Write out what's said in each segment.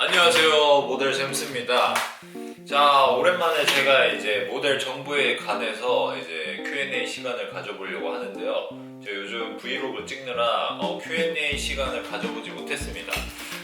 안녕하세요 모델 샘스입니다. 자 오랜만에 제가 이제 모델 정보에 관해서 이제 Q&A 시간을 가져보려고 하는데요. 제가 요즘 브이로그 찍느라 어, Q&A 시간을 가져보지 못했습니다.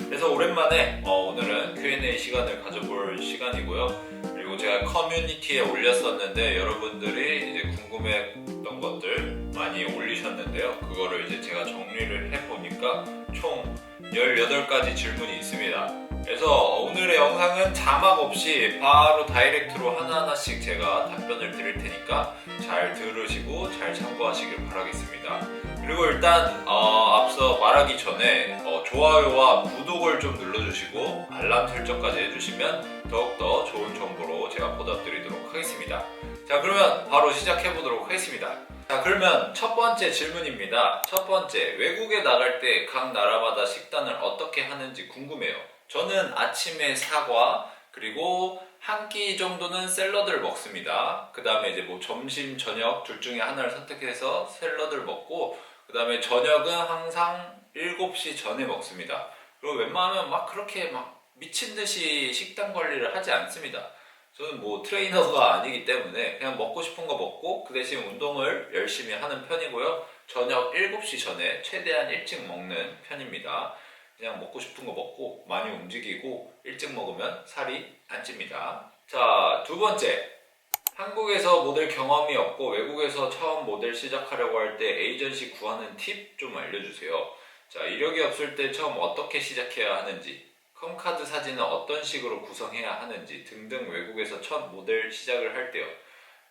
그래서 오랜만에 어, 오늘은 Q&A 시간을 가져볼 시간이고요. 그리고 제가 커뮤니티에 올렸었는데 여러분들이 이제 궁금했던 것들 많이 올리셨는데요. 그거를 이제 제가 정리를 해보니까 총 18가지 질문이 있습니다. 그래서 오늘의 영상은 자막 없이 바로 다이렉트로 하나하나씩 제가 답변을 드릴 테니까 잘 들으시고 잘 참고하시길 바라겠습니다. 그리고 일단 어, 앞서 말하기 전에 어, 좋아요와 구독을 좀 눌러주시고 알람 설정까지 해주시면 더욱더 좋은 정보로 제가 보답드리도록 하겠습니다. 자 그러면 바로 시작해 보도록 하겠습니다. 자 그러면 첫 번째 질문입니다. 첫 번째 외국에 나갈 때 각 나라마다 식단을 어떻게 하는지 궁금해요. 저는 아침에 사과 그리고 한 끼 정도는 샐러드를 먹습니다. 그 다음에 이제 뭐 점심 저녁 둘 중에 하나를 선택해서 샐러드를 먹고 그 다음에 저녁은 항상 7시 전에 먹습니다. 그리고 웬만하면 막 그렇게 막 미친 듯이 식단 관리를 하지 않습니다. 저는 뭐 트레이너가 아니기 때문에 그냥 먹고 싶은 거 먹고 그 대신 운동을 열심히 하는 편이고요. 저녁 7시 전에 최대한 일찍 먹는 편입니다. 그냥 먹고 싶은 거 먹고 많이 움직이고 일찍 먹으면 살이 안 찝니다. 자, 두 번째. 한국에서 모델 경험이 없고 외국에서 처음 모델 시작하려고 할 때 에이전시 구하는 팁 좀 알려주세요. 자, 이력이 없을 때 처음 어떻게 시작해야 하는지, 컴카드 사진은 어떤 식으로 구성해야 하는지 등등 외국에서 첫 모델 시작을 할 때요.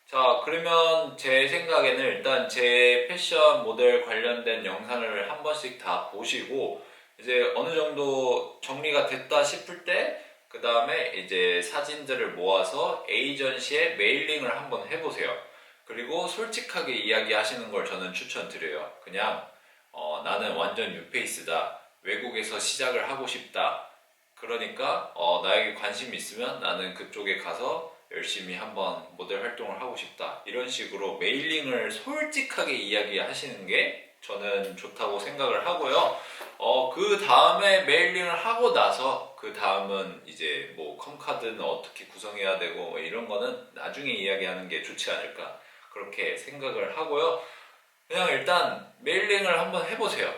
자, 그러면 제 생각에는 일단 제 패션 모델 관련된 영상을 한 번씩 다 보시고 이제 어느 정도 정리가 됐다 싶을 때 그 다음에 이제 사진들을 모아서 에이전시에 메일링을 한번 해보세요. 그리고 솔직하게 이야기하시는 걸 저는 추천드려요. 그냥 어, 나는 완전 뉴페이스다. 외국에서 시작을 하고 싶다. 그러니까 어, 나에게 관심 있으면 나는 그쪽에 가서 열심히 한번 모델 활동을 하고 싶다. 이런 식으로 메일링을 솔직하게 이야기하시는 게 저는 좋다고 생각을 하고요. 어, 그 다음에 메일링을 하고 나서 그 다음은 이제 뭐 컴카드는 어떻게 구성해야 되고 뭐 이런 거는 나중에 이야기하는 게 좋지 않을까 그렇게 생각을 하고요. 그냥 일단 메일링을 한번 해보세요.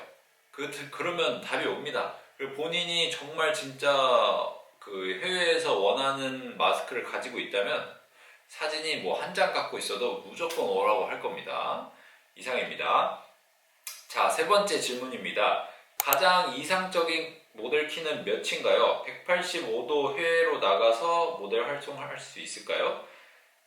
그, 그러면 답이 옵니다. 그리고 본인이 정말 진짜 그 해외에서 원하는 마스크를 가지고 있다면 사진이 뭐 한 장 갖고 있어도 무조건 오라고 할 겁니다. 이상입니다. 자, 세 번째 질문입니다. 가장 이상적인 모델 키는 몇인가요? 185도 해외로 나가서 모델 활동을 할수 있을까요?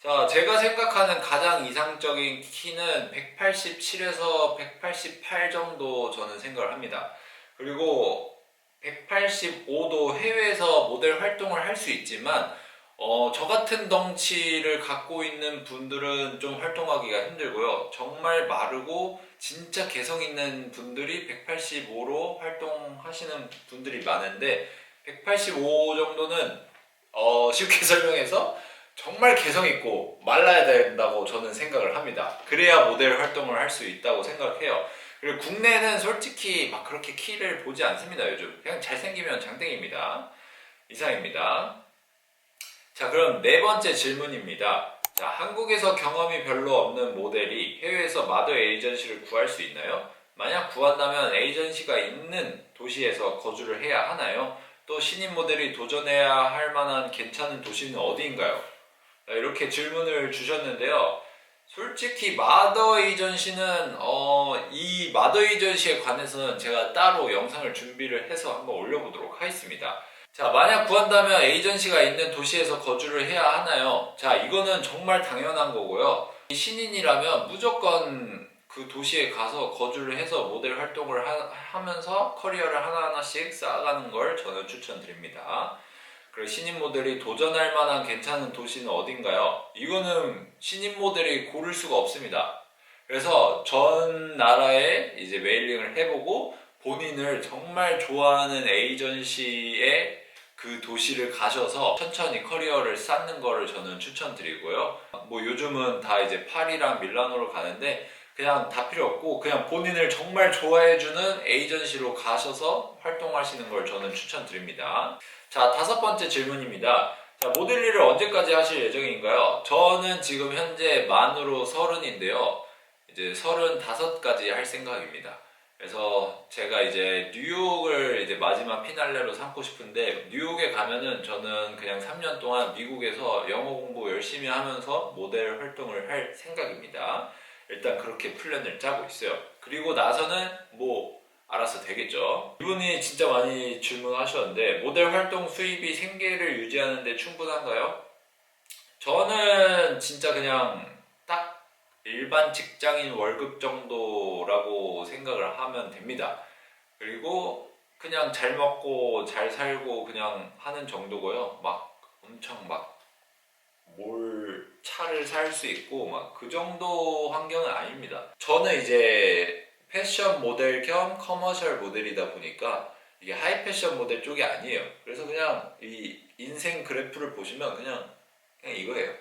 자, 제가 생각하는 가장 이상적인 키는 187에서 188 정도 저는 생각을 합니다. 그리고 185도 해외에서 모델 활동을 할 수 있지만 어, 저 같은 덩치를 갖고 있는 분들은 좀 활동하기가 힘들고요. 정말 마르고 진짜 개성 있는 분들이 185로 활동하시는 분들이 많은데 185 정도는 어, 쉽게 설명해서 정말 개성 있고 말라야 된다고 저는 생각을 합니다. 그래야 모델 활동을 할 수 있다고 생각해요. 그리고 국내는 솔직히 막 그렇게 키를 보지 않습니다. 요즘 그냥 잘생기면 장땡입니다. 이상입니다. 자, 그럼 네 번째 질문입니다. 자, 한국에서 경험이 별로 없는 모델이 해외에서 마더 에이전시를 구할 수 있나요? 만약 구한다면 에이전시가 있는 도시에서 거주를 해야 하나요? 또 신인 모델이 도전해야 할 만한 괜찮은 도시는 어디인가요? 자, 이렇게 질문을 주셨는데요. 솔직히 마더 에이전시는 어, 이 마더 에이전시에 관해서는 제가 따로 영상을 준비를 해서 한번 올려보도록 하겠습니다. 자, 만약 구한다면 에이전시가 있는 도시에서 거주를 해야 하나요? 자, 이거는 정말 당연한 거고요. 이 신인이라면 무조건 그 도시에 가서 거주를 해서 모델 활동을 하, 면서 커리어를 하나하나씩 쌓아가는 걸 저는 추천드립니다. 그리고 신인 모델이 도전할 만한 괜찮은 도시는 어딘가요? 이거는 신인 모델이 고를 수가 없습니다. 그래서 전 나라에 이제 메일링을 해보고 본인을 정말 좋아하는 에이전시에 그 도시를 가셔서 천천히 커리어를 쌓는 거를 저는 추천드리고요. 뭐 요즘은 다 이제 파리랑 밀라노로 가는데 그냥 다 필요 없고 그냥 본인을 정말 좋아해주는 에이전시로 가셔서 활동하시는 걸 저는 추천드립니다. 자 다섯 번째 질문입니다. 자 모델 일을 언제까지 하실 예정인가요? 저는 지금 현재 만으로 서른인데요. 이제 서른다섯까지 할 생각입니다. 그래서 제가 이제 뉴욕을 이제 마지막 피날레로 삼고 싶은데 뉴욕에 가면은 저는 그냥 3년 동안 미국에서 영어 공부 열심히 하면서 모델 활동을 할 생각입니다. 일단 그렇게 플랜을 짜고 있어요. 그리고 나서는 뭐 알아서 되겠죠. 이분이 진짜 많이 질문하셨는데 모델 활동 수입이 생계를 유지하는데 충분한가요? 저는 진짜 그냥 딱 일반 직장인 월급 정도라고 생각을 하면 됩니다. 그리고 그냥 잘 먹고 잘 살고 그냥 하는 정도고요. 막 엄청 막 뭘 차를 살 수 있고 막 그 정도 환경은 아닙니다. 저는 이제 패션 모델 겸 커머셜 모델이다 보니까 이게 하이 패션 모델 쪽이 아니에요. 그래서 그냥 이 인생 그래프를 보시면 그냥 그냥 이거예요.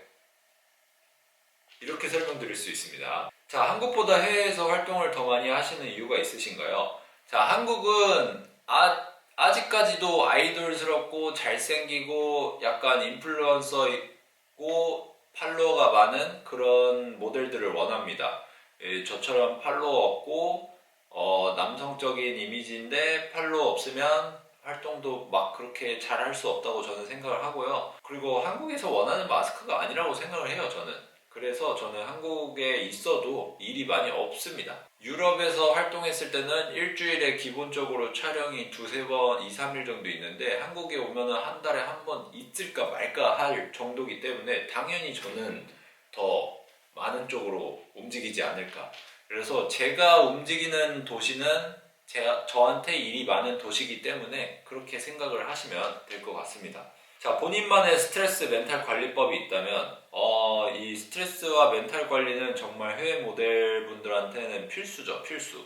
이렇게 설명드릴 수 있습니다. 자, 한국보다 해외에서 활동을 더 많이 하시는 이유가 있으신가요? 자, 한국은 아, 아직까지도 아이돌스럽고 잘생기고 약간 인플루언서이고 팔로워가 많은 그런 모델들을 원합니다. 예, 저처럼 팔로워 없고 어, 남성적인 이미지인데 팔로워 없으면 활동도 막 그렇게 잘 할 수 없다고 저는 생각을 하고요. 그리고 한국에서 원하는 마스크가 아니라고 생각을 해요, 저는. 그래서 저는 한국에 있어도 일이 많이 없습니다. 유럽에서 활동했을 때는 일주일에 기본적으로 촬영이 두세 번, 2, 3일 정도 있는데 한국에 오면은 한 달에 한 번 있을까 말까 할 정도이기 때문에 당연히 저는 더 많은 쪽으로 움직이지 않을까. 그래서 제가 움직이는 도시는 제가, 저한테 일이 많은 도시이기 때문에 그렇게 생각을 하시면 될 것 같습니다. 자, 본인만의 스트레스 멘탈 관리법이 있다면, 어, 이 스트레스와 멘탈 관리는 정말 해외 모델 분들한테는 필수죠, 필수.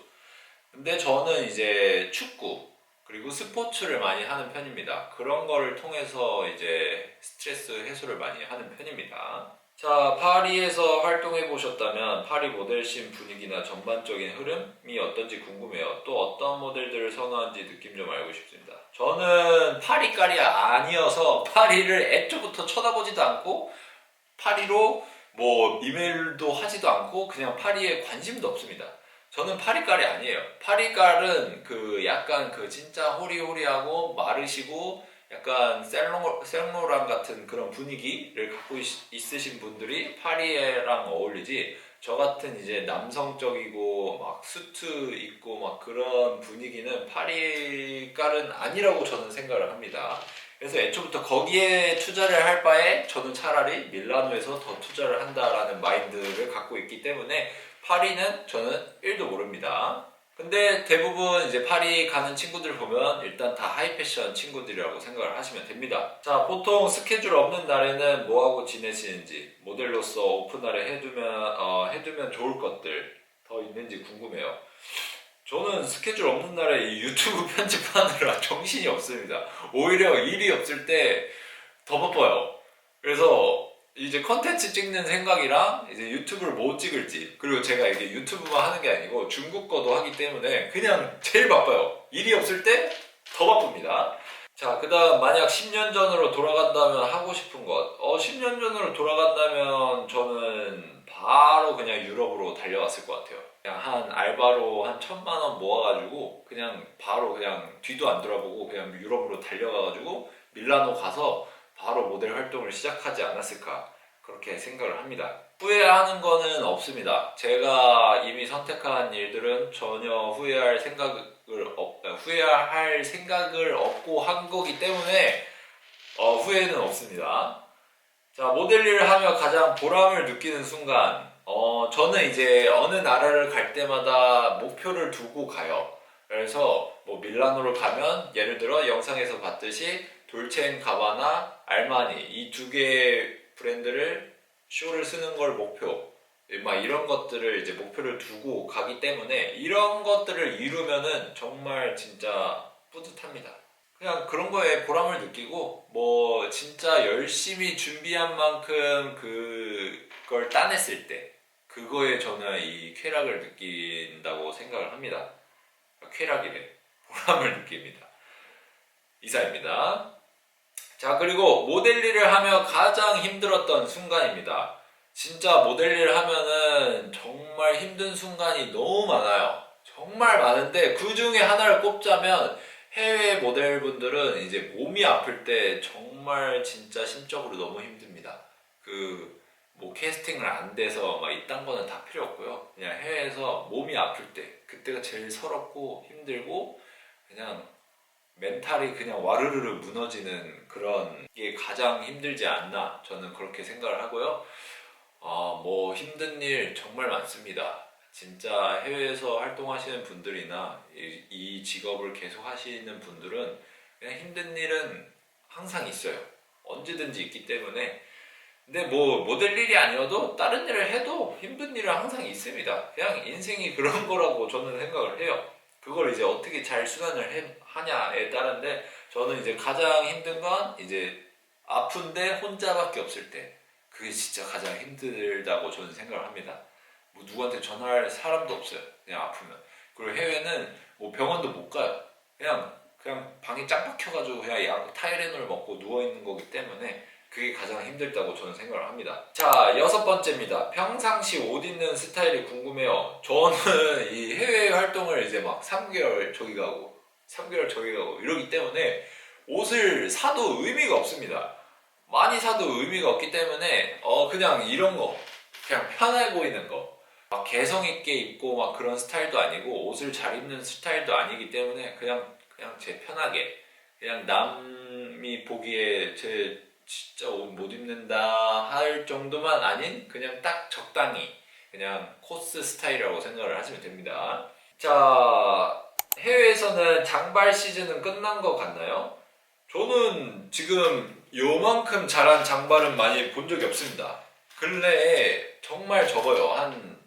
근데 저는 이제 축구, 그리고 스포츠를 많이 하는 편입니다. 그런 거를 통해서 이제 스트레스 해소를 많이 하는 편입니다. 자, 파리에서 활동해 보셨다면 파리 모델씬 분위기나 전반적인 흐름이 어떤지 궁금해요. 또 어떤 모델들을 선호하는지 느낌 좀 알고 싶습니다. 저는 파리깔이 아니어서 파리를 애초부터 쳐다보지도 않고 파리로 뭐 이메일도 하지도 않고 그냥 파리에 관심도 없습니다. 저는 파리깔이 아니에요. 파리깔은 그 약간 그 진짜 호리호리하고 마르시고 약간 셀로, 셀로랑 같은 그런 분위기를 갖고 있, 있으신 분들이 파리에랑 어울리지 저 같은 이제 남성적이고 막 수트 입고 막 그런 분위기는 파리 깔은 아니라고 저는 생각을 합니다. 그래서 애초부터 거기에 투자를 할 바에 저는 차라리 밀라노에서 더 투자를 한다라는 마인드를 갖고 있기 때문에 파리는 저는 1도 모릅니다. 근데 대부분 이제 파리 가는 친구들 보면 일단 다 하이패션 친구들이라고 생각을 하시면 됩니다. 자, 보통 스케줄 없는 날에는 뭐하고 지내시는지 모델로서 오픈날에 해두면, 어, 해두면 좋을 것들 더 있는지 궁금해요. 저는 스케줄 없는 날에 이 유튜브 편집하느라 정신이 없습니다. 오히려 일이 없을 때 더 바빠요. 그래서 이제 컨텐츠 찍는 생각이랑 이제 유튜브를 뭐 찍을지 그리고 제가 이게 유튜브만 하는 게 아니고 중국 거도 하기 때문에 그냥 제일 바빠요. 일이 없을 때 더 바쁩니다. 자, 그 다음 만약 10년 전으로 돌아간다면 하고 싶은 것. 어, 10년 전으로 돌아간다면 저는 바로 그냥 유럽으로 달려왔을 것 같아요. 그냥 한 알바로 한 천만 원 모아가지고 그냥 바로 그냥 뒤도 안 돌아보고 그냥 유럽으로 달려가가지고 밀라노 가서 바로 모델 활동을 시작하지 않았을까 그렇게 생각을 합니다. 후회하는 거는 없습니다. 제가 이미 선택한 일들은 전혀 후회할 생각을 없, 후회할 생각을 없고 한 거기 때문에 어, 후회는 없습니다. 자 모델 일을 하며 가장 보람을 느끼는 순간 어, 저는 이제 어느 나라를 갈 때마다 목표를 두고 가요. 그래서 뭐 밀라노를 가면 예를 들어 영상에서 봤듯이 돌체인 가바나 알마니 이 두 개의 브랜드를 쇼를 쓰는 걸 목표 막 이런 것들을 이제 목표를 두고 가기 때문에 이런 것들을 이루면은 정말 진짜 뿌듯합니다. 그냥 그런 거에 보람을 느끼고 뭐 진짜 열심히 준비한 만큼 그걸 따냈을 때 그거에 저는 이 쾌락을 느낀다고 생각을 합니다. 쾌락이래. 보람을 느낍니다. 이사입니다. 자, 그리고 모델 일을 하며 가장 힘들었던 순간입니다. 진짜 모델 일을 하면은 정말 힘든 순간이 너무 많아요. 정말 많은데 그 중에 하나를 꼽자면 해외 모델분들은 이제 몸이 아플 때 정말 진짜 심적으로 너무 힘듭니다. 그 뭐 캐스팅을 안 돼서 막 이딴 거는 다 필요 없고요. 그냥 해외에서 몸이 아플 때 그때가 제일 서럽고 힘들고 그냥 멘탈이 그냥 와르르르 무너지는 그런 게 가장 힘들지 않나 저는 그렇게 생각을 하고요. 아, 뭐 힘든 일 정말 많습니다. 진짜 해외에서 활동하시는 분들이나 이, 이 직업을 계속 하시는 분들은 그냥 힘든 일은 항상 있어요. 언제든지 있기 때문에 근데 뭐 모델 일이 아니어도 다른 일을 해도 힘든 일은 항상 있습니다. 그냥 인생이 그런 거라고 저는 생각을 해요. 그걸 이제 어떻게 잘 수단을 해- 하냐에 따른데 저는 이제 가장 힘든 건 이제 아픈데 혼자밖에 없을 때 그게 진짜 가장 힘들다고 저는 생각을 합니다. 뭐 누구한테 전화할 사람도 없어요. 그냥 아프면. 그리고 해외는 뭐 병원도 못 가요. 그냥 그냥 방에 짱 박혀가지고 그냥 약 타이레놀 먹고 누워 있는 거기 때문에 그게 가장 힘들다고 저는 생각을 합니다. 자 여섯 번째입니다. 평상시 옷 입는 스타일이 궁금해요. 저는 이 해외 활동을 이제 막 3개월 저기 가고 3개월 저기 가고 이러기 때문에 옷을 사도 의미가 없습니다. 많이 사도 의미가 없기 때문에 어 그냥 이런 거 그냥 편해 보이는 거 막 개성 있게 입고 막 그런 스타일도 아니고 옷을 잘 입는 스타일도 아니기 때문에 그냥 그냥 제 편하게 그냥 남이 보기에 제 진짜 옷 못 입는다 할 정도만 아닌 그냥 딱 적당히 그냥 코스 스타일이라고 생각을 하시면 됩니다. 자 해외에서는 장발 시즌은 끝난 것 같나요? 저는 지금 요만큼 자란 장발은 많이 본 적이 없습니다. 근래에 정말 적어요. 한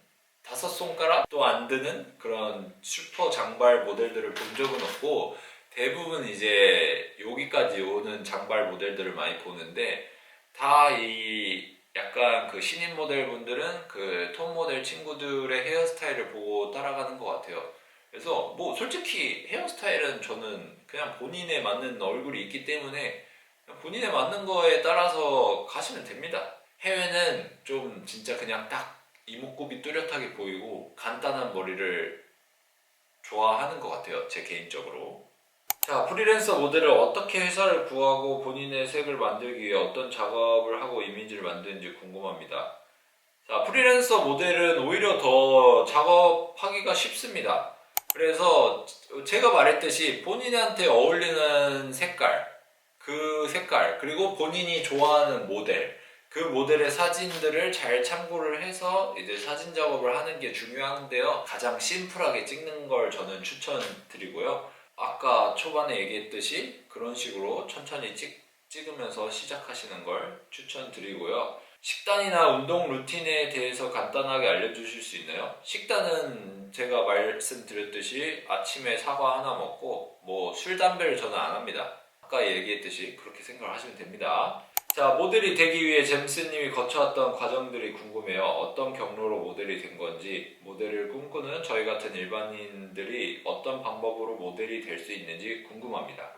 다섯 손가락도 안 드는 그런 슈퍼 장발 모델들을 본 적은 없고 대부분 이제 여기까지 오는 장발 모델들을 많이 보는데 다 이 약간 그 신인 모델분들은 그 톱 모델 친구들의 헤어스타일을 보고 따라가는 것 같아요. 그래서 뭐 솔직히 헤어스타일은 저는 그냥 본인에 맞는 얼굴이 있기 때문에 본인에 맞는 거에 따라서 가시면 됩니다. 해외는 좀 진짜 그냥 딱 이목구비 뚜렷하게 보이고 간단한 머리를 좋아하는 것 같아요. 제 개인적으로. 자, 프리랜서 모델을 어떻게 회사를 구하고 본인의 색을 만들기 위해 어떤 작업을 하고 이미지를 만드는지 궁금합니다. 자, 프리랜서 모델은 오히려 더 작업하기가 쉽습니다. 그래서 제가 말했듯이 본인한테 어울리는 색깔, 그 색깔, 그리고 본인이 좋아하는 모델, 그 모델의 사진들을 잘 참고를 해서 이제 사진 작업을 하는 게 중요한데요. 가장 심플하게 찍는 걸 저는 추천드리고요. 아까 초반에 얘기했듯이 그런 식으로 천천히 찍, 찍으면서 시작하시는 걸 추천드리고요. 식단이나 운동 루틴에 대해서 간단하게 알려주실 수 있나요? 식단은 제가 말씀드렸듯이 아침에 사과 하나 먹고 뭐 술, 담배를 저는 안 합니다. 아까 얘기했듯이 그렇게 생각을 하시면 됩니다. 자, 모델이 되기 위해 잼스님이 거쳐왔던 과정들이 궁금해요. 어떤 경로로 모델이 된 건지, 모델을 꿈꾸는 저희 같은 일반인들이 어떤 방법으로 모델이 될 수 있는지 궁금합니다.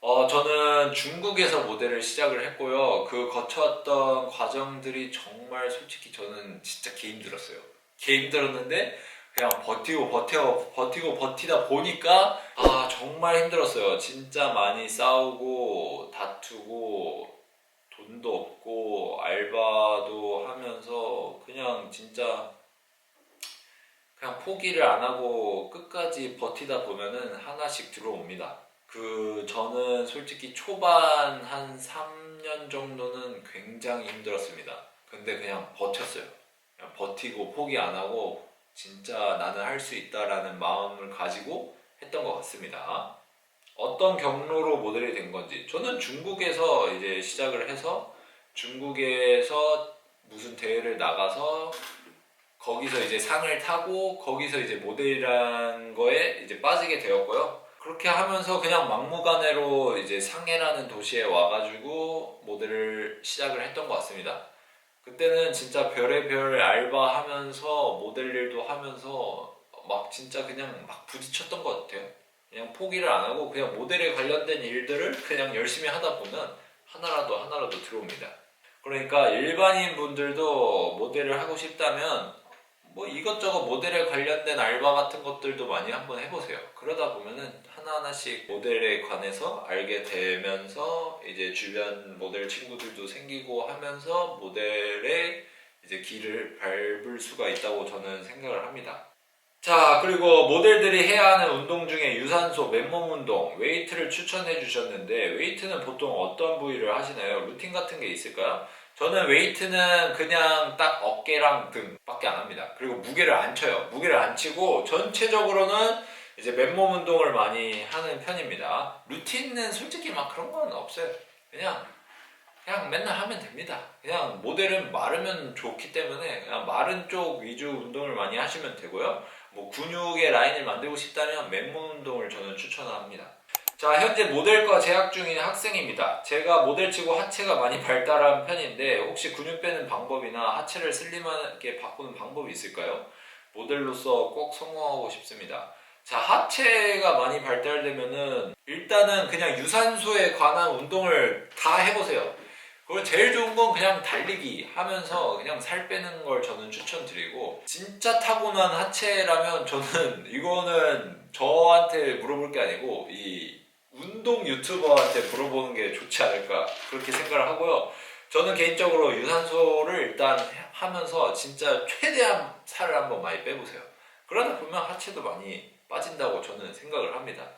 어, 저는 중국에서 모델을 시작을 했고요. 그 거쳐왔던 과정들이 정말 솔직히 저는 진짜 개 힘들었어요. 개 힘들었는데, 그냥 버티고 버티고 버티고 버티다 보니까, 아, 정말 힘들었어요. 진짜 많이 싸우고, 다투고, 돈도 없고 알바도 하면서 그냥 진짜 그냥 포기를 안 하고 끝까지 버티다 보면은 하나씩 들어옵니다. 그 저는 솔직히 초반 한 3년 정도는 굉장히 힘들었습니다. 근데 그냥 버텼어요. 그냥 버티고 포기 안 하고 진짜 나는 할 수 있다라는 마음을 가지고 했던 것 같습니다. 어떤 경로로 모델이 된 건지 저는 중국에서 이제 시작을 해서 중국에서 무슨 대회를 나가서 거기서 이제 상을 타고 거기서 이제 모델이란 거에 이제 빠지게 되었고요. 그렇게 하면서 그냥 막무가내로 이제 상해라는 도시에 와가지고 모델을 시작을 했던 것 같습니다. 그때는 진짜 별의별 알바 하면서 모델 일도 하면서 막 진짜 그냥 막 부딪혔던 것 같아요. 그냥 포기를 안 하고 그냥 모델에 관련된 일들을 그냥 열심히 하다 보면 하나라도 하나라도 들어옵니다. 그러니까 일반인 분들도 모델을 하고 싶다면 뭐 이것저것 모델에 관련된 알바 같은 것들도 많이 한번 해보세요. 그러다 보면은 하나하나씩 모델에 관해서 알게 되면서 이제 주변 모델 친구들도 생기고 하면서 모델의 이제 길을 밟을 수가 있다고 저는 생각을 합니다. 자, 그리고 모델들이 해야 하는 운동 중에 유산소, 맨몸 운동, 웨이트를 추천해 주셨는데, 웨이트는 보통 어떤 부위를 하시나요? 루틴 같은 게 있을까요? 저는 웨이트는 그냥 딱 어깨랑 등밖에 안 합니다. 그리고 무게를 안 쳐요. 무게를 안 치고 전체적으로는 이제 맨몸 운동을 많이 하는 편입니다. 루틴은 솔직히 막 그런 건 없어요. 그냥 그냥 맨날 하면 됩니다. 그냥 모델은 마르면 좋기 때문에 그냥 마른 쪽 위주 운동을 많이 하시면 되고요. 뭐 근육의 라인을 만들고 싶다면 맨몸 운동을 저는 추천합니다. 자, 현재 모델과 재학 중인 학생입니다. 제가 모델 치고 하체가 많이 발달한 편인데 혹시 근육 빼는 방법이나 하체를 슬림하게 바꾸는 방법이 있을까요? 모델로서 꼭 성공하고 싶습니다. 자, 하체가 많이 발달되면은 일단은 그냥 유산소에 관한 운동을 다 해보세요. 그리고 제일 좋은 건 그냥 달리기 하면서 그냥 살 빼는 걸 저는 추천드리고 진짜 타고난 하체라면 저는 이거는 저한테 물어볼 게 아니고 이 운동 유튜버한테 물어보는 게 좋지 않을까 그렇게 생각을 하고요. 저는 개인적으로 유산소를 일단 하면서 진짜 최대한 살을 한번 많이 빼보세요. 그러다 보면 하체도 많이 빠진다고 저는 생각을 합니다.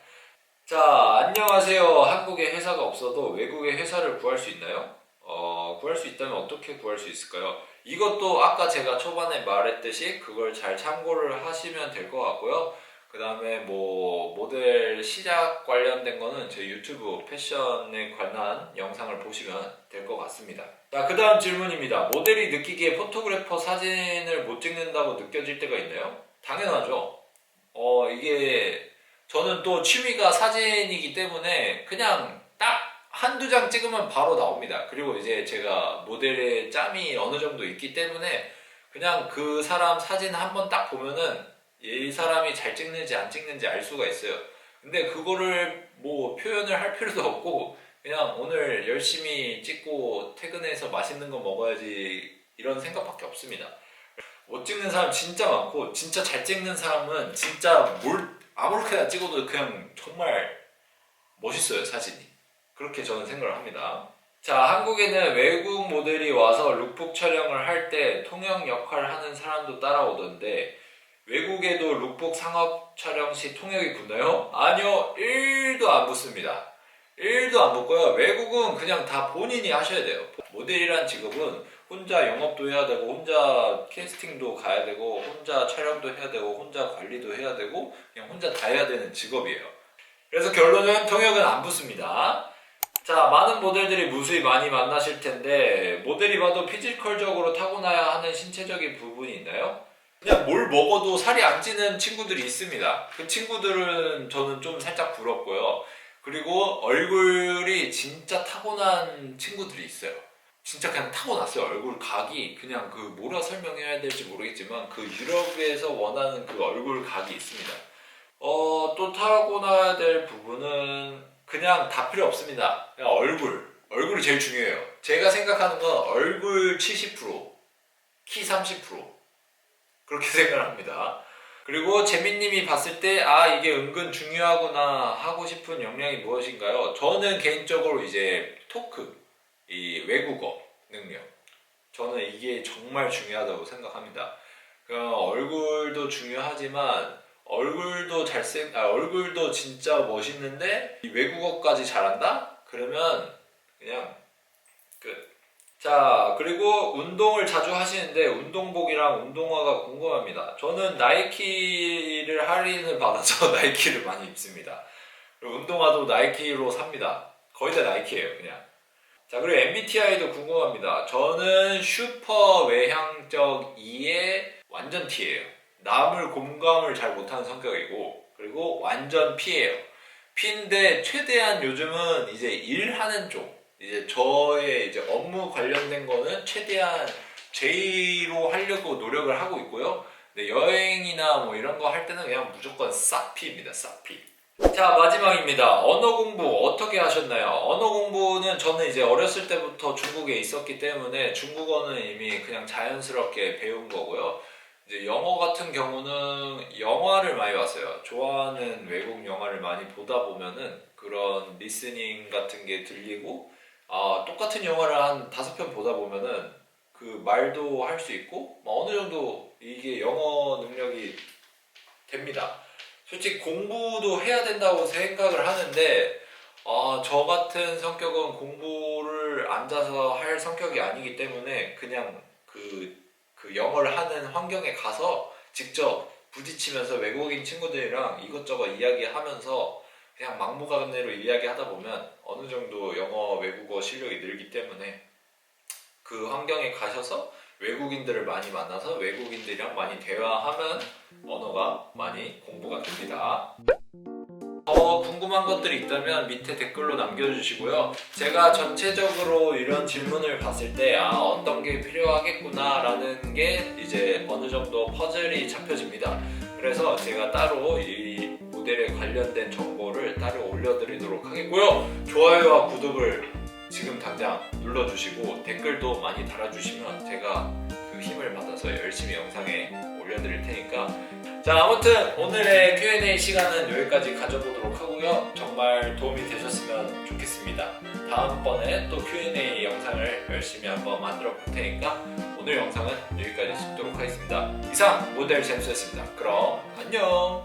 자, 안녕하세요. 한국에 회사가 없어도 외국에 회사를 구할 수 있나요? 어, 구할 수 있다면 어떻게 구할 수 있을까요? 이것도 아까 제가 초반에 말했듯이 그걸 잘 참고를 하시면 될 것 같고요. 그 다음에 뭐 모델 시작 관련된 거는 제 유튜브 패션에 관한 영상을 보시면 될 것 같습니다. 자, 그 다음 질문입니다. 모델이 느끼기에 포토그래퍼 사진을 못 찍는다고 느껴질 때가 있나요? 당연하죠. 어, 이게 저는 또 취미가 사진이기 때문에 그냥 딱 한두 장 찍으면 바로 나옵니다. 그리고 이제 제가 모델의 짬이 어느 정도 있기 때문에 그냥 그 사람 사진 한 번 딱 보면은 이 사람이 잘 찍는지 안 찍는지 알 수가 있어요. 근데 그거를 뭐 표현을 할 필요도 없고 그냥 오늘 열심히 찍고 퇴근해서 맛있는 거 먹어야지 이런 생각밖에 없습니다. 못 찍는 사람 진짜 많고 진짜 잘 찍는 사람은 진짜 뭘 아무렇게나 찍어도 그냥 정말 멋있어요 사진이. 그렇게 저는 생각을 합니다. 자, 한국에는 외국 모델이 와서 룩북 촬영을 할 때 통역 역할을 하는 사람도 따라오던데 외국에도 룩북 상업 촬영 시 통역이 붙나요? 아니요, 1도 안 붙습니다. 1도 안 붙고요. 외국은 그냥 다 본인이 하셔야 돼요. 모델이란 직업은 혼자 영업도 해야 되고, 혼자 캐스팅도 가야 되고, 혼자 촬영도 해야 되고, 혼자 관리도 해야 되고, 그냥 혼자 다 해야 되는 직업이에요. 그래서 결론은 통역은 안 붙습니다. 자, 많은 모델들이 무수히 많이 만나실 텐데, 모델이 봐도 피지컬적으로 타고나야 하는 신체적인 부분이 있나요? 그냥 뭘 먹어도 살이 안 찌는 친구들이 있습니다. 그 친구들은 저는 좀 살짝 부럽고요. 그리고 얼굴이 진짜 타고난 친구들이 있어요. 진짜 그냥 타고났어요. 얼굴 각이 그냥 그 뭐라 설명해야 될지 모르겠지만 그 유럽에서 원하는 그 얼굴 각이 있습니다. 어, 또 타고나야 될 부분은 그냥 다 필요 없습니다. 그냥 얼굴. 얼굴이 제일 중요해요. 제가 생각하는 건 얼굴 70%, 키 30%. 그렇게 생각을 합니다. 그리고 재민님이 봤을 때, 아, 이게 은근 중요하구나 하고 싶은 역량이 무엇인가요? 저는 개인적으로 이제 토크, 이 외국어 능력. 저는 이게 정말 중요하다고 생각합니다. 그 얼굴도 중요하지만, 얼굴도 잘생, 아, 얼굴도 진짜 멋있는데, 이 외국어까지 잘한다? 그러면 그냥 끝. 자, 그리고 운동을 자주 하시는데 운동복이랑 운동화가 궁금합니다. 저는 나이키를 할인을 받아서 나이키를 많이 입습니다. 그리고 운동화도 나이키로 삽니다. 거의 다 나이키예요, 그냥. 자, 그리고 MBTI도 궁금합니다. 저는 슈퍼 외향적 2의 완전 T예요. 남을 공감을 잘 못하는 성격이고, 그리고 완전 P예요. P인데 최대한 요즘은 이제 일하는 쪽, 이제 저의 이제 업무 관련된 거는 최대한 J로 하려고 노력을 하고 있고요. 네, 여행이나 뭐 이런 거 할 때는 그냥 무조건 싹피입니다. 싹피. 자 마지막입니다. 언어 공부 어떻게 하셨나요? 언어 공부는 저는 이제 어렸을 때부터 중국에 있었기 때문에 중국어는 이미 그냥 자연스럽게 배운 거고요. 이제 영어 같은 경우는 영화를 많이 봤어요. 좋아하는 외국 영화를 많이 보다 보면은 그런 리스닝 같은 게 들리고 아 똑같은 영화를 한 다섯 편 보다 보면은 그 말도 할 수 있고 뭐 어느 정도 이게 영어 능력이 됩니다. 솔직히 공부도 해야 된다고 생각을 하는데 아, 저 같은 성격은 공부를 앉아서 할 성격이 아니기 때문에 그냥 그, 그 영어를 하는 환경에 가서 직접 부딪히면서 외국인 친구들이랑 이것저것 이야기하면서 그냥 막무가내로 이야기하다 보면 어느 정도 영어 외국어 실력이 늘기 때문에 그 환경에 가셔서 외국인들을 많이 만나서 외국인들이랑 많이 대화하면 언어가 많이 공부가 됩니다. 더 궁금한 것들이 있다면 밑에 댓글로 남겨주시고요. 제가 전체적으로 이런 질문을 봤을 때, 아, 어떤 게 필요하겠구나라는 게 이제 어느 정도 퍼즐이 잡혀집니다. 그래서 제가 따로 이 모델에 관련된 정보를 따로 올려드리도록 하겠고요. 좋아요와 구독을 지금 당장 눌러주시고 댓글도 많이 달아주시면 제가 그 힘을 받아서 열심히 영상에 올려드릴 테니까 자 아무튼 오늘의 Q&A 시간은 여기까지 가져보도록 하고요. 정말 도움이 되셨으면 좋겠습니다. 다음번에 또 Q&A 영상을 열심히 한번 만들어 볼 테니까 오늘 영상은 여기까지 찍도록 하겠습니다. 이상 모델 잼스였습니다. 그럼 안녕